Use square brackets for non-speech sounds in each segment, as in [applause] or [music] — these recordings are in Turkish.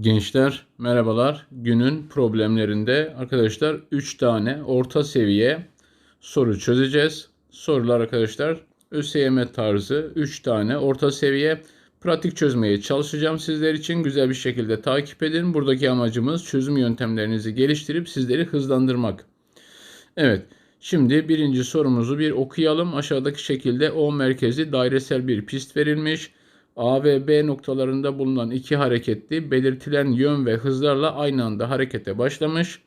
Gençler merhabalar. Günün problemlerinde arkadaşlar 3 tane orta seviye soru çözeceğiz. Sorular arkadaşlar ÖSYM tarzı 3 tane orta seviye pratik çözmeye çalışacağım sizler için. Güzel bir şekilde takip edin. Buradaki amacımız çözüm yöntemlerinizi geliştirip sizleri hızlandırmak. Evet. Şimdi birinci sorumuzu bir okuyalım. Aşağıdaki şekilde O merkezi dairesel bir pist verilmiş. A ve B noktalarında bulunan iki hareketli belirtilen yön ve hızlarla aynı anda harekete başlamış.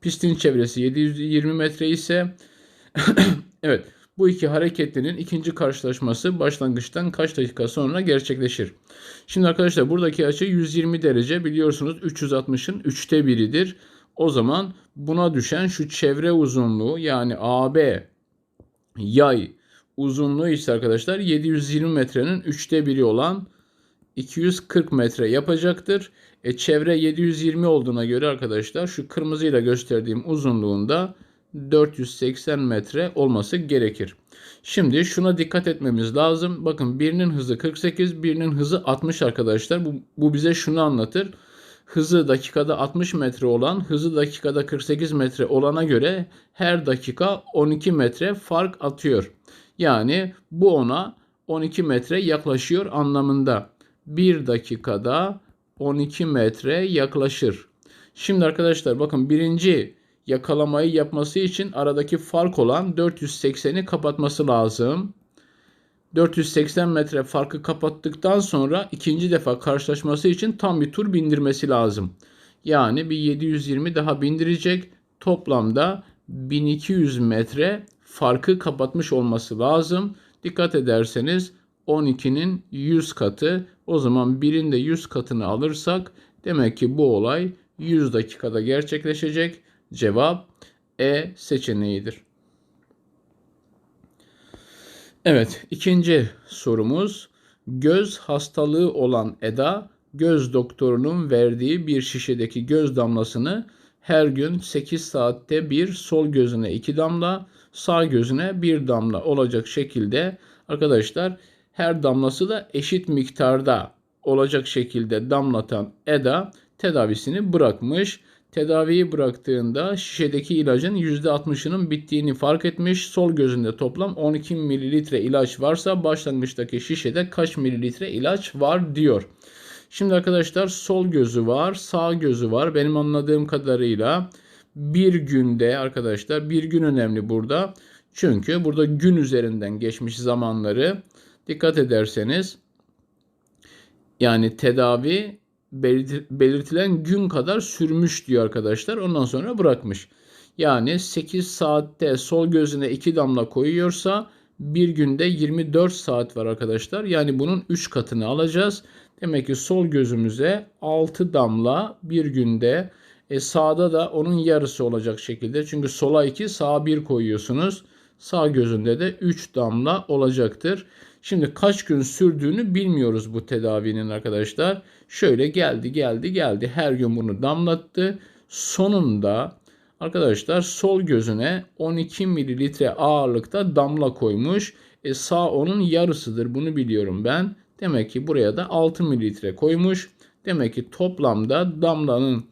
Pistin çevresi 720 metre ise [clears throat] evet bu iki hareketlinin ikinci karşılaşması başlangıçtan kaç dakika sonra gerçekleşir? Şimdi arkadaşlar buradaki açı 120 derece biliyorsunuz 360'ın 3'te biridir. O zaman buna düşen şu çevre uzunluğu yani AB yay uzunluğu ise arkadaşlar 720 metrenin 3'te biri olan 240 metre yapacaktır. E, çevre 720 olduğuna göre arkadaşlar şu kırmızıyla gösterdiğim uzunluğunda 480 metre olması gerekir. Şimdi şuna dikkat etmemiz lazım. Bakın birinin hızı 48, birinin hızı 60 arkadaşlar. Bu, bu bize şunu anlatır. Hızı dakikada 60 metre olan, hızı dakikada 48 metre olana göre her dakika 12 metre fark atıyor. Yani bu ona 12 metre yaklaşıyor anlamında. 1 dakikada 12 metre yaklaşır. Şimdi arkadaşlar bakın birinci yakalamayı yapması için aradaki fark olan 480'i kapatması lazım. 480 metre farkı kapattıktan sonra ikinci defa karşılaşması için tam bir tur bindirmesi lazım. Yani bir 720 daha bindirecek. Toplamda 1200 metre farkı kapatmış olması lazım. Dikkat ederseniz 12'nin 100 katı. O zaman 1'in de 100 katını alırsak demek ki bu olay 100 dakikada gerçekleşecek. Cevap E seçeneğidir. Evet, ikinci sorumuz. Göz hastalığı olan Eda, göz doktorunun verdiği bir şişedeki göz damlasını her gün 8 saatte bir sol gözüne 2 damla, sağ gözüne 1 damla olacak şekilde arkadaşlar her damlası da eşit miktarda olacak şekilde damlatan Eda tedavisini bırakmış. Tedaviyi bıraktığında şişedeki ilacın %60'ının bittiğini fark etmiş. Sol gözünde toplam 12 mililitre ilaç varsa başlangıçtaki şişede kaç mililitre ilaç var diyor. Şimdi arkadaşlar sol gözü var, sağ gözü var. Benim anladığım kadarıyla bir günde arkadaşlar bir gün önemli burada. Çünkü burada gün üzerinden geçmiş zamanları dikkat ederseniz yani tedavi belirtilen gün kadar sürmüş diyor arkadaşlar. Ondan sonra bırakmış. Yani 8 saatte sol gözüne 2 damla koyuyorsa bir günde 24 saat var arkadaşlar. Yani bunun 3 katını alacağız. Demek ki sol gözümüze 6 damla bir günde e, sağda da onun yarısı olacak şekilde. Çünkü sola 2 sağa 1 koyuyorsunuz. Sağ gözünde de 3 damla olacaktır. Şimdi kaç gün sürdüğünü bilmiyoruz bu tedavinin arkadaşlar. Şöyle geldi geldi geldi her gün bunu damlattı. Sonunda arkadaşlar sol gözüne 12 mililitre ağırlıkta damla koymuş. E, sağ onun yarısıdır bunu biliyorum ben. Demek ki buraya da 6 mililitre koymuş. Demek ki toplamda damlanın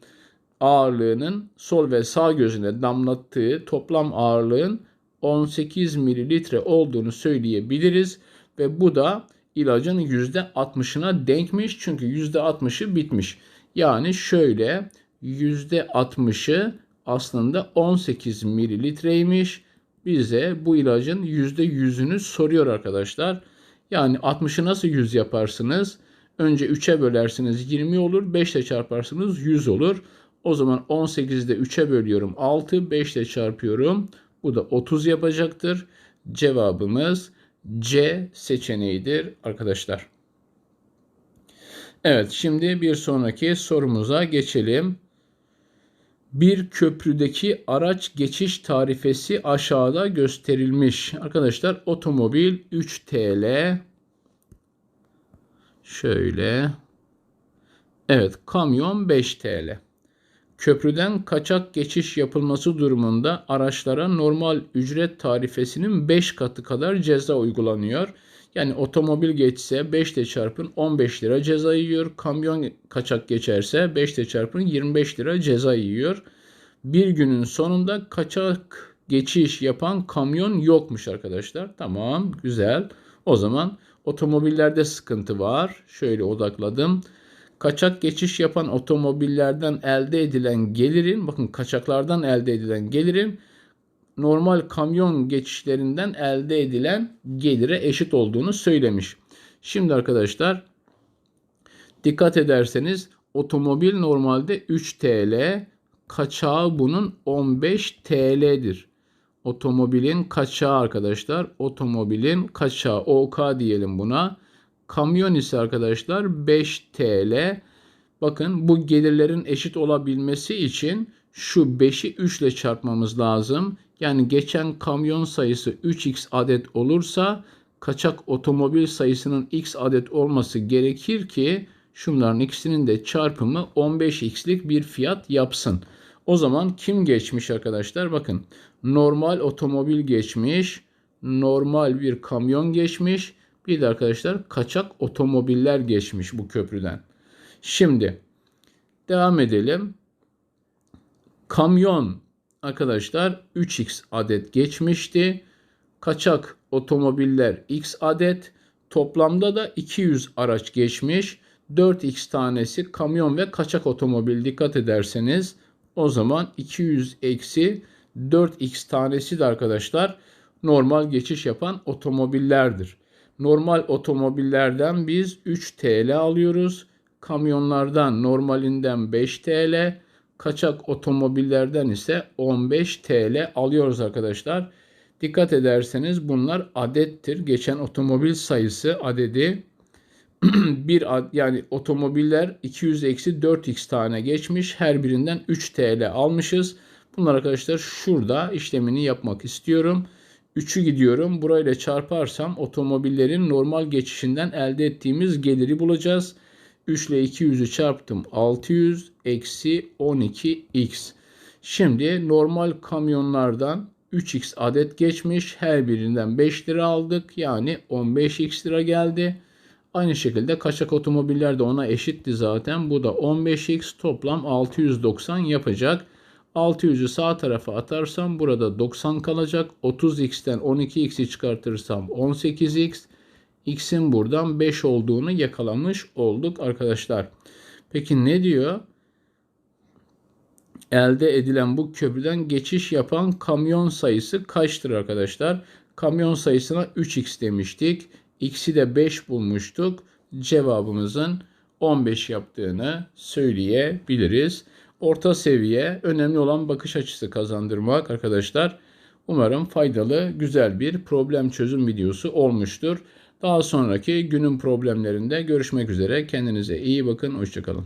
ağırlığının sol ve sağ gözüne damlattığı toplam ağırlığın 18 mililitre olduğunu söyleyebiliriz. Ve bu da ilacın %60'ına denkmiş. Çünkü %60'ı bitmiş. Yani şöyle %60'ı aslında 18 mililitreymiş. Bize bu ilacın %100'ünü soruyor arkadaşlar. Yani 60'ı nasıl 100 yaparsınız? Önce 3'e bölersiniz 20 olur. 5 ile çarparsınız 100 olur. O zaman 18'de 3'e bölüyorum 6. 5 ile çarpıyorum. Bu da 30 yapacaktır. Cevabımız C seçeneğidir arkadaşlar. Evet şimdi bir sonraki sorumuza geçelim. Bir köprüdeki araç geçiş tarifesi aşağıda gösterilmiş. Arkadaşlar otomobil 3 TL. Şöyle. Evet kamyon 5 TL. Köprüden kaçak geçiş yapılması durumunda araçlara normal ücret tarifesinin 5 katı kadar ceza uygulanıyor. Yani otomobil geçse 5 ile çarpın 15 lira ceza yiyor. Kamyon kaçak geçerse 5 ile çarpın 25 lira ceza yiyor. Bir günün sonunda kaçak geçiş yapan kamyon yokmuş arkadaşlar. Tamam güzel. O zaman otomobillerde sıkıntı var. Şöyle odakladım. Kaçak geçiş yapan otomobillerden elde edilen gelirin, bakın kaçaklardan elde edilen gelirin normal kamyon geçişlerinden elde edilen gelire eşit olduğunu söylemiş. Şimdi arkadaşlar dikkat ederseniz otomobil normalde 3 TL, kaçağı bunun 15 TL'dir. Otomobilin kaçağı arkadaşlar, otomobilin kaçağı OK diyelim buna. Kamyon ise arkadaşlar 5 TL. Bakın bu gelirlerin eşit olabilmesi için şu 5'i 3 ile çarpmamız lazım. Yani geçen kamyon sayısı 3x adet olursa kaçak otomobil sayısının x adet olması gerekir ki şunların ikisinin de çarpımı 15x'lik bir fiyat yapsın. O zaman kim geçmiş arkadaşlar? Bakın normal otomobil geçmiş, normal bir kamyon geçmiş, bir de arkadaşlar kaçak otomobiller geçmiş bu köprüden. Şimdi devam edelim. Kamyon arkadaşlar 3x adet geçmişti. Kaçak otomobiller x adet. Toplamda da 200 araç geçmiş. 4x tanesi kamyon ve kaçak otomobil dikkat ederseniz o zaman 200 eksi 4x tanesi de arkadaşlar normal geçiş yapan otomobillerdir. Normal otomobillerden biz 3 TL alıyoruz. Kamyonlardan normalinden 5 TL, kaçak otomobillerden ise 15 TL alıyoruz arkadaşlar. Dikkat ederseniz bunlar adettir. Geçen otomobil sayısı adedi [clears throat] bir ad, yani otomobiller 200 eksi 4x tane geçmiş. Her birinden 3 TL almışız. Bunlar arkadaşlar şurada işlemini yapmak istiyorum. 3'ü gidiyorum. Burayla çarparsam otomobillerin normal geçişinden elde ettiğimiz geliri bulacağız. 3 ile 200'ü çarptım. 600 eksi 12x. Şimdi normal kamyonlardan 3x adet geçmiş. Her birinden 5 lira aldık. Yani 15x lira geldi. Aynı şekilde kaçak otomobiller de ona eşitti zaten. Bu da 15x toplam 690 yapacak. 600'ü sağ tarafa atarsam burada 90 kalacak. 30x'ten 12x'i çıkartırsam 18x. X'in buradan 5 olduğunu yakalamış olduk arkadaşlar. Peki ne diyor? Elde edilen bu köprüden geçiş yapan kamyon sayısı kaçtır arkadaşlar? Kamyon sayısına 3x demiştik. X'i de 5 bulmuştuk. Cevabımızın 15 yaptığını söyleyebiliriz. Orta seviye önemli olan bakış açısı kazandırmak arkadaşlar. Umarım faydalı, güzel bir problem çözüm videosu olmuştur. Daha sonraki günün problemlerinde görüşmek üzere. Kendinize iyi bakın. Hoşçakalın.